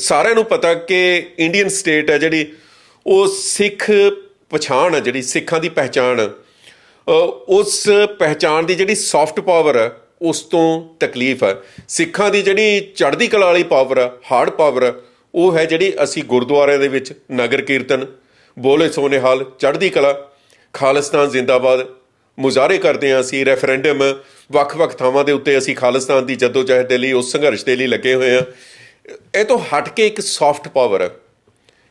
ਸਾਰਿਆਂ ਨੂੰ ਪਤਾ ਕਿ ਇੰਡੀਅਨ ਸਟੇਟ ਹੈ ਜਿਹੜੀ ਉਹ ਸਿੱਖ ਪਛਾਣ ਹੈ ਜਿਹੜੀ ਸਿੱਖਾਂ ਦੀ ਪਹਿਚਾਣ। ਅ, ਉਸ ਪਹਿਚਾਣ ਦੀ ਜਿਹੜੀ ਸੌਫਟ ਪਾਵਰ ਹੈ ਉਸ ਤੋਂ ਤਕਲੀਫ ਹੈ। ਸਿੱਖਾਂ ਦੀ ਜਿਹੜੀ ਚੜ੍ਹਦੀ ਕਲਾ ਵਾਲੀ ਪਾਵਰ ਹੈ ਹਾਰਡ ਪਾਵਰ ਹੈ ਉਹ ਹੈ ਜਿਹੜੀ ਅਸੀਂ ਗੁਰਦੁਆਰਿਆਂ ਦੇ ਵਿੱਚ ਨਗਰ ਕੀਰਤਨ ਬੋਲੇ ਸੋਨੇਹਾਲ ਚੜ੍ਹਦੀ ਕਲਾ ਖਾਲਿਸਤਾਨ ਜ਼ਿੰਦਾਬਾਦ ਮੁਜ਼ਾਹਰੇ ਕਰਦੇ ਹਾਂ ਅਸੀਂ ਰੈਫਰੈਂਡਮ ਵੱਖ-ਵੱਖ ਥਾਵਾਂ ਦੇ ਉੱਤੇ ਅਸੀਂ ਖਾਲਿਸਤਾਨ ਦੀ ਜਦੋਜਹਿਦ ਦੇ ਲਈ ਉਸ ਸੰਘਰਸ਼ ਦੇ ਲਈ ਲੱਗੇ ਹੋਏ ਹਾਂ। ਇਹ ਤੋਂ ਹਟ ਕੇ ਇੱਕ ਸੌਫਟ ਪਾਵਰ ਹੈ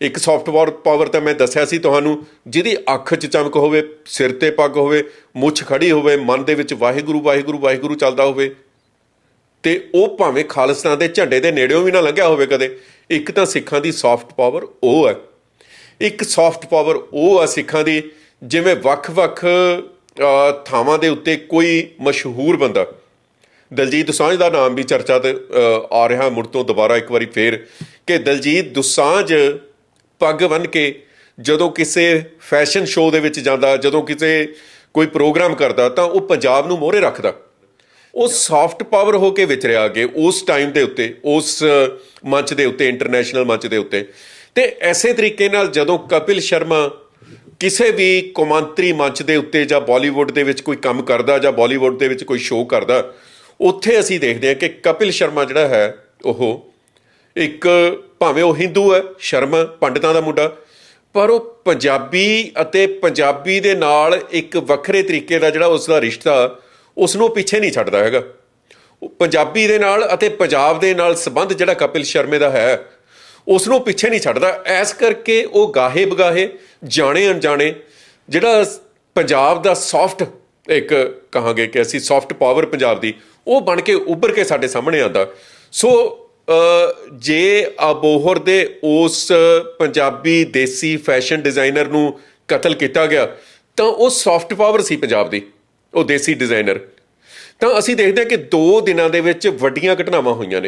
ਇੱਕ ਸੌਫਟ ਪਾਵਰ ਤਾਂ ਮੈਂ ਦੱਸਿਆ ਸੀ ਤੁਹਾਨੂੰ, ਜਿਹਦੀ ਅੱਖ 'ਚ ਚਮਕ ਹੋਵੇ, ਸਿਰ ਤੇ ਪੱਗ ਹੋਵੇ, ਮੁੱਛ ਖੜੀ ਹੋਵੇ, ਮਨ ਦੇ ਵਿੱਚ ਵਾਹਿਗੁਰੂ ਵਾਹਿਗੁਰੂ ਵਾਹਿਗੁਰੂ ਚੱਲਦਾ ਹੋਵੇ, ਤੇ ਉਹ ਭਾਵੇਂ ਖਾਲਿਸਤਾਨ ਦੇ ਝੰਡੇ ਦੇ ਨੇੜਿਓਂ ਵੀ ਨਾ ਲੰਘਿਆ ਹੋਵੇ ਕਦੇ, ਇੱਕ ਤਾਂ ਸਿੱਖਾਂ ਦੀ ਸੌਫਟ ਪਾਵਰ ਉਹ ਹੈ ਇੱਕ ਸੌਫਟ ਪਾਵਰ ਉਹ ਆ ਸਿੱਖਾਂ ਦੀ, ਜਿਵੇਂ ਵੱਖ-ਵੱਖ ਥਾਵਾਂ ਦੇ ਉੱਤੇ ਕੋਈ ਮਸ਼ਹੂਰ ਬੰਦਾ ਦਲਜੀਤ ਦੁਸਾਂਝ ਦਾ ਨਾਮ ਵੀ ਚਰਚਾ ਤੇ ਆ ਰਿਹਾ ਮੁੜ ਤੋਂ ਦੁਬਾਰਾ ਇੱਕ ਵਾਰੀ ਫੇਰ ਕਿ ਦਲਜੀਤ ਦੁਸਾਂਝ ਪੱਗ ਬੰਨ ਕੇ ਜਦੋਂ ਕਿਸੇ ਫੈਸ਼ਨ ਸ਼ੋਅ ਦੇ ਵਿੱਚ ਜਾਂਦਾ, ਜਦੋਂ ਕਿਸੇ ਕੋਈ ਪ੍ਰੋਗਰਾਮ ਕਰਦਾ, ਤਾਂ ਉਹ ਪੰਜਾਬ ਨੂੰ ਮੋਹਰੇ ਰੱਖਦਾ। ਉਹ ਸੌਫਟ ਪਾਵਰ ਹੋ ਕੇ ਵਿਚਰਿਆ ਅੱਗੇ, ਉਸ ਟਾਈਮ ਦੇ ਉੱਤੇ, ਉਸ ਮੰਚ ਦੇ ਉੱਤੇ ਇੰਟਰਨੈਸ਼ਨਲ ਮੰਚ ਦੇ ਉੱਤੇ। ਤੇ ਐਸੇ ਤਰੀਕੇ ਨਾਲ ਜਦੋਂ ਕਪਿਲ ਸ਼ਰਮਾ ਕਿਸੇ ਵੀ ਕੌਮਾਂਤਰੀ ਮੰਚ ਦੇ ਉੱਤੇ ਜਾਂ ਬਾਲੀਵੁੱਡ ਦੇ ਵਿੱਚ ਕੋਈ ਕੰਮ ਕਰਦਾ ਜਾਂ ਬਾਲੀਵੁੱਡ ਦੇ ਵਿੱਚ ਕੋਈ ਸ਼ੋਅ ਕਰਦਾ ਉੱਥੇ ਅਸੀਂ ਦੇਖਦੇ ਹਾਂ ਕਿ ਕਪਿਲ ਸ਼ਰਮਾ ਜਿਹੜਾ ਹੈ, ਉਹ ਇੱਕ ਭਾਵੇਂ ਉਹ ਹਿੰਦੂ ਹੈ, ਸ਼ਰਮਾ, ਪੰਡਤਾਂ ਦਾ ਮੁੰਡਾ, ਪਰ ਉਹ ਪੰਜਾਬੀ ਅਤੇ ਪੰਜਾਬੀ ਦੇ ਨਾਲ ਇੱਕ ਵੱਖਰੇ ਤਰੀਕੇ ਦਾ ਜਿਹੜਾ ਉਸ ਦਾ ਰਿਸ਼ਤਾ ਉਸ ਨੂੰ ਪਿੱਛੇ ਨਹੀਂ ਛੱਡਦਾ ਹੈਗਾ। ਪੰਜਾਬੀ ਦੇ ਨਾਲ ਅਤੇ ਪੰਜਾਬ ਦੇ ਨਾਲ ਸੰਬੰਧ ਜਿਹੜਾ ਕਪਿਲ ਸ਼ਰਮੇ ਦਾ ਹੈ ਉਸ ਨੂੰ ਪਿੱਛੇ ਨਹੀਂ ਛੱਡਦਾ। ਐਸ ਕਰਕੇ ਉਹ ਗਾਹੇ ਬਗਾਹੇ, ਜਾਣੇ ਅਣਜਾਣੇ, ਜਿਹੜਾ ਪੰਜਾਬ ਦਾ ਸੌਫਟ ਇੱਕ ਕਹਾਂਗੇ ਕਿ ਅਸੀਂ ਸੌਫਟ ਪਾਵਰ ਪੰਜਾਬ ਦੀ ਉਹ ਬਣ ਕੇ ਉੱਭਰ ਕੇ ਸਾਡੇ ਸਾਹਮਣੇ ਆਂਦਾ ਸੋ ਜੇ ਅਬੋਹਰ ਦੇ ਉਸ ਪੰਜਾਬੀ ਦੇਸੀ ਫੈਸ਼ਨ ਡਿਜ਼ਾਈਨਰ ਨੂੰ ਕਤਲ ਕੀਤਾ ਗਿਆ, ਤਾਂ ਉਹ ਸੌਫਟ ਪਾਵਰ ਸੀ ਪੰਜਾਬ ਦੀ, ਉਹ ਦੇਸੀ ਡਿਜ਼ਾਈਨਰ। ਤਾਂ ਅਸੀਂ ਦੇਖਦੇ ਹਾਂ ਕਿ 2 ਦਿਨਾਂ ਦੇ ਵਿੱਚ ਵੱਡੀਆਂ ਘਟਨਾਵਾਂ ਹੋਈਆਂ ਨੇ।